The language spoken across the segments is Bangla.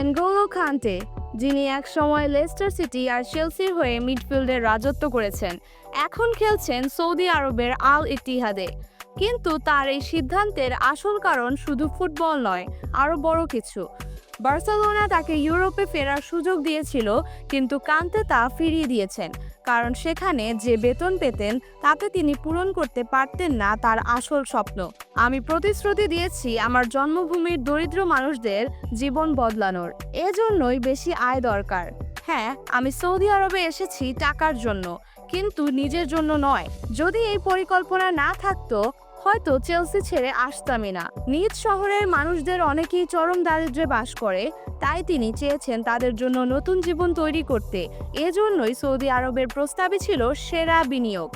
এনগোলো কান্তে যিনি একসময় লেস্টার সিটি আর চেলসির হয়ে মিডফিল্ডে রাজত্ব করেছেন, এখন খেলছেন সৌদি আরবের আল ইতিহাদে কিন্তু তার এই সিদ্ধান্তের আসল কারণ শুধু ফুটবল নয়, আরও বড় কিছু। বার্সেলোনা তাকে ইউরোপে ফেরার সুযোগ দিয়েছিল, কিন্তু কান্তে তা ফিরিয়ে দিয়েছেন, কারণ সেখানে যে বেতন পেতেন, তাতে তিনি পূরণ করতে পারতেন না তার আসল স্বপ্ন। আমি প্রতিশ্রুতি দিয়েছি আমার জন্মভূমির দরিদ্র মানুষদের জীবন বদলানোর। এজন্যই বেশি আয় দরকার। হ্যাঁ আমি সৌদি আরবে এসেছি টাকার জন্য, কিন্তু নিজের জন্য নয়। যদি এই পরিকল্পনা না থাকতো, হয়তো চেলসি ছেড়ে আসতামই না। নিজ শহরের মানুষদের অনেকেই চরম দারিদ্র্যে বাস করে, তাই তিনি চেয়েছেন তাদের জন্য নতুন জীবন তৈরি করতে। এজন্যই সৌদি আরবের প্রস্তাবই ছিল সেরা বিনিয়োগ।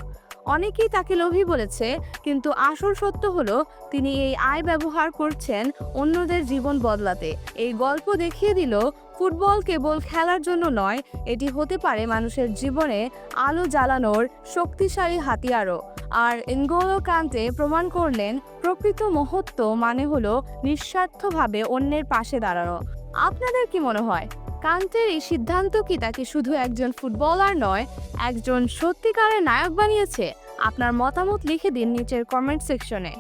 অনেকেই তাকে লোভী বলেছে, কিন্তু আসল সত্য হলো তিনি এই আয় ব্যবহার করছেন অন্যদের জীবন বদলাতে। এই গল্প দেখিয়ে দিল, ফুটবল কেবল খেলার জন্য নয়, এটি হতে পারে মানুষের জীবনে আলো জ্বালানোর শক্তিশালী হাতিয়ারও। আর ইনগোলো কান্তে প্রমাণ করলেন, প্রকৃত মহত্ব মানে হলো নিঃস্বার্থভাবে অন্যের পাশে দাঁড়ানো। আপনাদের কি মনে হয়? কান্তের এই সিদ্ধান্ত কি তাকে শুধু একজন ফুটবলার নয়, একজন সত্যিকারের নায়ক বানিয়েছে? আপনার মতামত লিখে দিন নিচের কমেন্ট সেকশনে